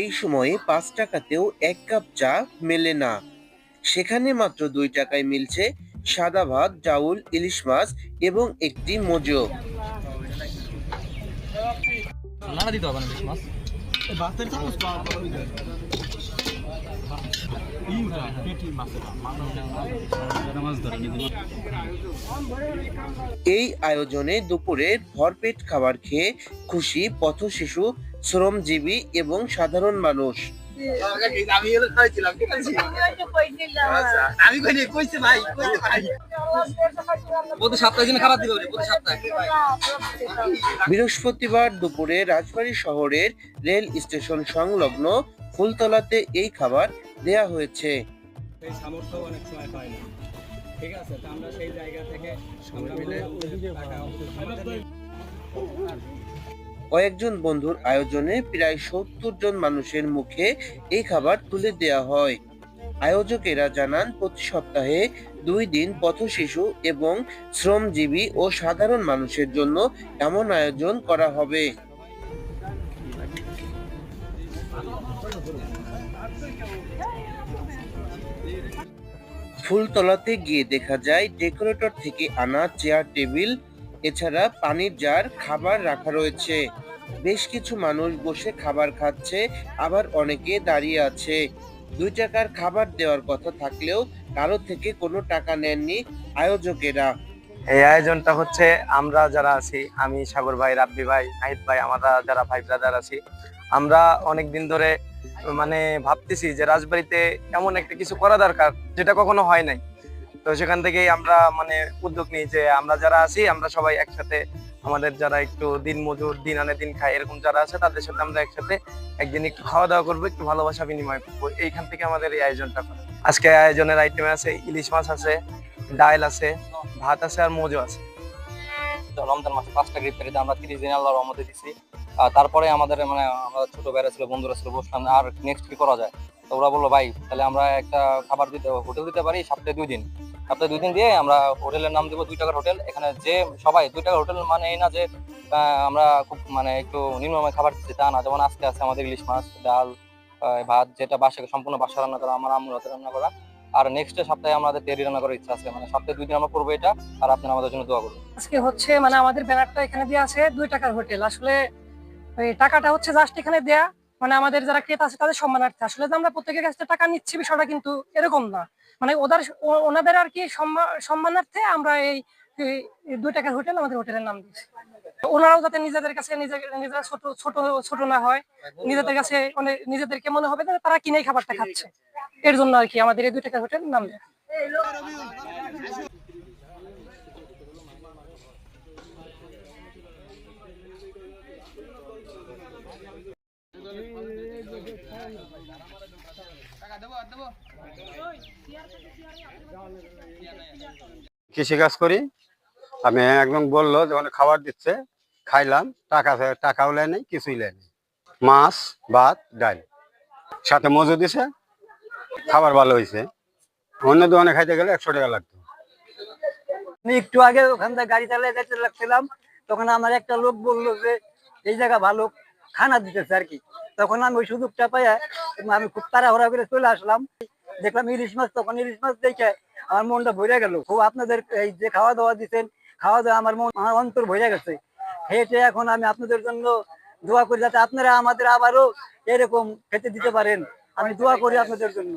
এই সময়ে পাঁচ টাকাতেও এক কাপ চা মেলে না। সেখানে মাত্র দুই টাকায় মিলছে সাদা ভাত ডাউল ইলিশ মাছ এবং একটি মোজো। এই আয়োজনে দুপুরে ভরপেট খাবার খেয়ে খুশি পথশিশু শ্রমজীবী এবং সাধারণ মানুষ। বৃহস্পতিবার দুপুরে রাজবাড়ী শহরের রেল স্টেশন সংলগ্ন ফুলতলাতে এই খাবার দেয়া হয়েছে। ঠিক আছে আমরা সেই জায়গা থেকে মিলে কয়েকজন বন্ধুর আয়োজনে প্রায় সত্তর জন মানুষের মুখে এই খাবার তুলে দেয়া হয়। আয়োজকেরা জানান, প্রতি সপ্তাহে দুই দিন পথ শিশু এবং শ্রমজীবী ও সাধারণ মানুষের জন্য এমন আয়োজন করা হবে। ফুলতলাতে গিয়ে দেখা যায়, ডেকোরেটর থেকে আনা চেয়ার, টেবিল এছাড়া পানির জার খাবার রাখা রয়েছে। বেশ কিছু মানুষ বসে খাবার খাচ্ছে, আবার অনেকে দাঁড়িয়ে আছে। দুই টাকার খাবার দেওয়ার কথা থাকলেও কারও থেকে কোনো টাকা নেননি আয়োজকেরা। এই আয়োজনটা হচ্ছে, আমরা যারা আছি, আমি, সাগর ভাই, রাব্বি ভাই, নাহিদ ভাই, আমরা যারা ভাই ব্রাদার আছি, আমরা অনেক দিন ধরে মানে ভাবতেছি যে রাজবাড়িতে এমন একটা কিছু করা দরকার, যেটা কখনো হয় নাই। তো সেখান থেকেই আমরা মানে উদ্যোগ নিই যে আমরা যারা আছি, আমরা সবাই একসাথে আমাদের যারা একটু দিন মজুর, দিন আনে দিন খায়, এরকম যারা আছে তাদের সাথে আমরা একসাথে একদিন একটু খাওয়া দাওয়া করব, একটু ভালোবাসা বিনিময় করব। এইখান থেকে আমাদের এই আয়োজনটা করা। আজকে আয়োজনের আইটেমে আছে ইলিশ মাছ আছে, ডাল আছে, ভাত আছে আর মোজো আছে। রমজান মাসে পাঁচটা গ্রেপ্তারিতে আমরা তিরিশ দিন আল্লাহর রহমতে দিচ্ছি তারপরে আমাদের মানে আমরা ছোট বেড়া ছিল, বন্ধুরা ছিল, বসলাম, আর নেক্সট কি করা যায়? তো ওরা বলল, ভাই, তাহলে আমরা একটা খাবার দিতে, হোটেল দিতে পারি সপ্তাহে দুই দিন। সপ্তাহে দুই দিন দিয়ে আমরা হোটেলের নাম দেবো দুই টাকার হোটেল। এখানে যে সবাই, দুই টাকার হোটেল মানে এই না যে আমরা খুব মানে একটু নিম্নমানের খাবার দিচ্ছি, তা না। যেমন আজকে আছে আমাদের ইলিশ মাছ, ডাল ভাত, যেটা বাসা সম্পূর্ণ বাসা রান্না করা, আমার আম্মুর হাতে রান্না করা। আর নেক্সট সপ্তাহে আমাদের তেরি রান্না করার ইচ্ছা আছে। মানে সপ্তাহে দুই দিন আমরা করব এটা, আর আপনারা আমাদের জন্য দোয়া করবেন। আজকে হচ্ছে মানে আমাদের ব্যানারটা এখানে দেওয়া আছে, দুই টাকার হোটেল। আসলে টাকাটা হচ্ছে জাস্ট এখানে দেয়া। মানে আমাদের যারা ক্রেতা আছে তাদের সম্মানার্থে। আসলে আমরা প্রত্যেকের কাছ থেকে টাকা নিচ্ছি বিষয়টা কিন্তু এরকম না। মানে ওদের ওনাদের আর কি সম্মানার্থে আমরা এই দুই টাকার হোটেল আমাদের হোটেলের নাম দিয়েছি। ওনারাও যাতে নিজেদের কাছে নিজে- নিজেরা ছোট ছোট ছোট না হয়, নিজেদের কাছে মানে নিজেদেরকে মনে হবে তারা কিনেই খাবারটা খাচ্ছে। এর জন্য আর কি আমাদের এই দুই টাকার হোটেল নাম দেয়া কৃষিকাজ করি। আমি একদম বলল যে অনেক খাবার দিচ্ছে, খাইলাম, টাকা টাকাও লেয় নেই, কিছুই লেয় নেই। মাছ, ভাত, ডাল। সাথে মজু দিছে, খাবার ভালো হয়েছে অন্য দোকানে খাইতে গেলে একশো টাকা লাগতো। আমি একটু আগে ওখান থেকে গাড়ি চালিয়ে যেতে লাগছিলাম, তখন আমার একটা লোক বলল যে, এই জায়গা ভালো, খানা দিতেছে আর কি। তখন আমি ওই সুযোগটা পাই আমি খুব তাড়াহুড়া করে চলে আসলাম। দেখলাম ইলিশ মাছ, তখন ইলিশ মাছ দেখে আমার মনটা ভরে গেল। খুব আপনাদের এই যে খাওয়া দাওয়া দিচ্ছেন খাওয়া দাওয়া আমার মন, আমার অন্তর ভরে গেছে। হেঁটে এখন আমি আপনাদের জন্য দোয়া করি যাতে আপনারা আমাদের আবারও এরকম খেতে দিতে পারেন। আমি দোয়া করি আপনাদের জন্য।